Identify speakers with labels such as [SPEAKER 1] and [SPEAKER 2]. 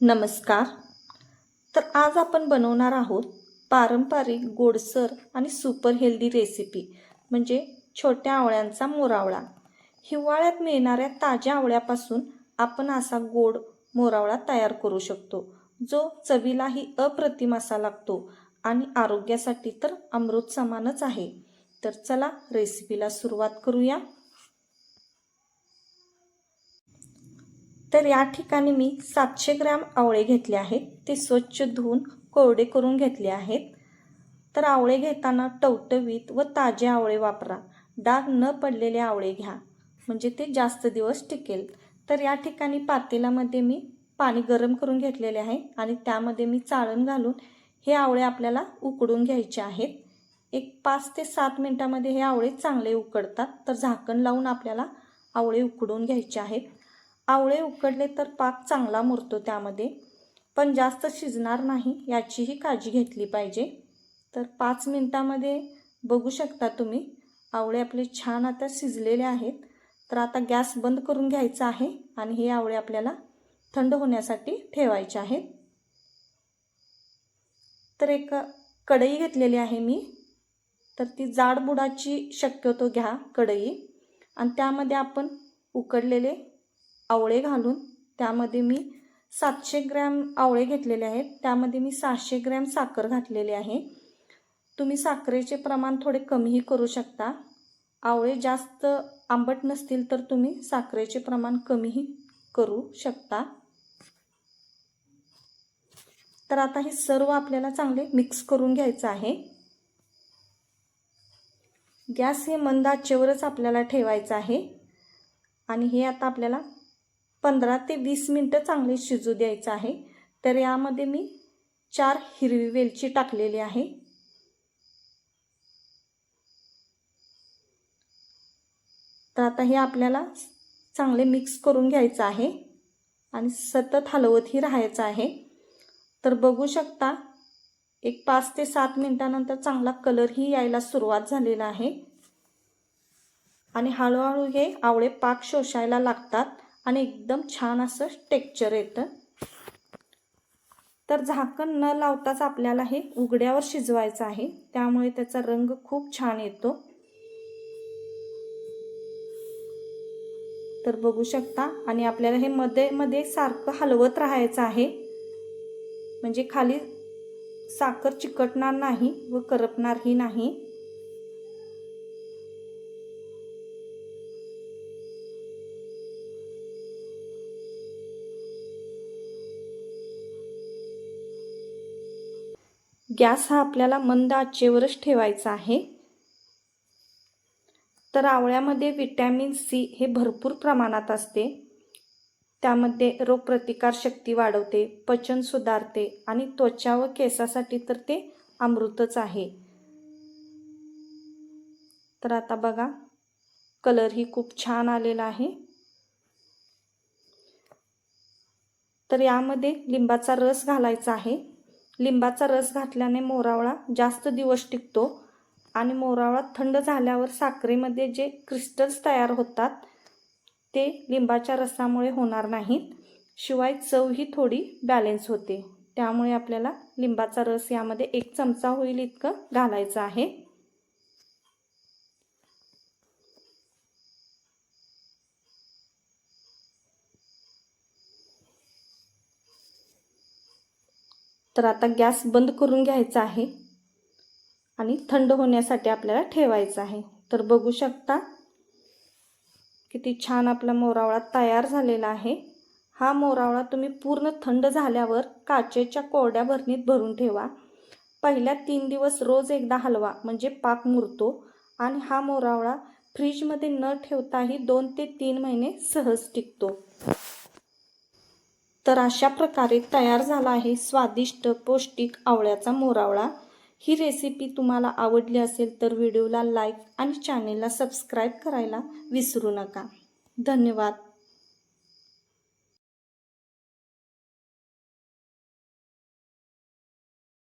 [SPEAKER 1] नमस्कार. तर आज आपण बनवणार आहोत पारंपरिक गोडसर आणि सुपर हेल्दी रेसिपी म्हणजे छोट्या आवळ्यांचा मोरावळा. हिवाळ्यात मिळणाऱ्या ताज्या आवळ्यापासून आपण असा गोड मोरावळा तयार करू शकतो जो चवीलाही अप्रतिम असा लागतो आणि आरोग्यासाठी तर अमृत समानच आहे. तर चला रेसिपीला सुरुवात करूया. तर या ठिकाणी मी सातशे ग्रॅम आवळे घेतले आहेत. ते स्वच्छ धुवून कोरडे करून घेतले आहेत. तर आवळे घेताना टवटवीत व ताजे आवळे वापरा. डाग न पडलेले आवळे घ्या. म्हणजे ते जास्त दिवस टिकेल. तर या ठिकाणी पातेल्यामध्ये मी पाणी गरम करून घेतलेले आहे आणि त्यामध्ये मी चाळण घालून हे आवळे आपल्याला उकडून घ्यायचे आहेत. एक पाच ते सात मिनटामध्ये हे आवळे चांगले उकडतात. तर झाकण लावून आपल्याला आवळे उकडून घ्यायचे आहेत. आवळे उकडले तर पाक चांगला मुरतो त्यामध्ये. पण जास्त शिजणार नाही याचीही काळजी घेतली पाहिजे. तर पाच मिनटामध्ये बघू शकता तुम्ही आवळे आपले छान आता शिजलेले आहेत. तर आता गॅस बंद करून घ्यायचा आहे आणि हे आवळे आपल्याला थंड होण्यासाठी ठेवायचे आहेत. तर एक कढई घेतलेली आहे मी. तर ती जाड बुडाची शक्यतो घ्या कढई. आणि त्यामध्ये आपण उकडलेले आवळे घालून त्यामध्ये मी सातशे ग्रॅम आवळे घेतलेले आहेत. त्यामध्ये मी सहाशे ग्रॅम साखर घातलेली आहे. तुम्ही साखरेचे प्रमाण थोडे कमीही करू शकता. आवळे जास्त आंबट नसतील तर तुम्ही साखरेचे प्रमाण कमीही करू शकता. तर आता हे सर्व आपल्याला चांगले मिक्स करून घ्यायचं आहे. गॅस हे मंद आचेवरच आपल्याला ठेवायचं आहे. आणि हे आता आपल्याला पंधरा ते वीस मिनटं चांगले शिजू द्यायचं आहे. तर यामध्ये मी चार हिरवी वेलची टाकलेली आहे. तर आता हे आपल्याला चांगले मिक्स करून घ्यायचं आहे आणि सतत हलवतही राहायचं आहे. तर बघू शकता एक पाच ते सात मिनटानंतर चांगला कलरही यायला सुरुवात झालेला आहे. आणि हळूहळू हे आवळे पाक शोषायला लागतात. आणि एकदम छान असं टेक्चर येतं. तर झाकण न लावताच आपल्याला हे उघड्यावर शिजवायचं आहे. त्यामुळे त्याचा रंग खूप छान येतो. तर बघू शकता आणि आपल्याला हे मध्ये मध्ये सारखं हलवत राहायचं आहे. म्हणजे खाली साखर चिकटणार नाही व करपणारही नाही. गॅस हा आपल्याला मंद आचेवरच ठेवायचा आहे. तर आवळ्यामध्ये विटॅमिन सी हे भरपूर प्रमाणात असते. त्यामध्ये रोगप्रतिकार शक्ती वाढवते पचन सुधारते आणि त्वचा व केसासाठी तर ते अमृतच आहे. तर आता बघा कलरही खूप छान आलेला आहे. तर यामध्ये लिंबाचा रस घालायचा आहे. लिंबाचा रस घातल्याने मोरावळा जास्त दिवस टिकतो आणि मोरावळा थंड झाल्यावर साखरेमध्ये जे क्रिस्टल्स तयार होतात ते लिंबाच्या रसामुळे होणार नाहीत. शिवाय चवही थोडी बॅलेन्स होते. त्यामुळे आपल्याला लिंबाचा रस यामध्ये एक चमचा होईल इतकं घालायचं आहे. तर आता गॅस बंद करून घ्यायचा आहे आणि थंड होण्यासाठी आपल्याला ठेवायचं आहे. तर बघू शकता किती छान आपला मोरावळा तयार झालेला आहे. हा मोरावळा तुम्ही पूर्ण थंड झाल्यावर काचेच्या कोरड्या भरणीत भरून ठेवा. पहिल्या तीन दिवस रोज एकदा हलवा म्हणजे पाक मुरतो आणि हा मोरावळा फ्रीजमध्ये न ठेवताही दोन ते तीन महिने सहज टिकतो. तर अशा प्रकारे तयार झाला आहे स्वादिष्ट पौष्टिक आवळ्याचा मोरावळा. ही रेसिपी तुम्हाला आवडली असेल तर व्हिडिओला लाईक आणि चॅनेलला सबस्क्राईब करायला विसरू नका. धन्यवाद.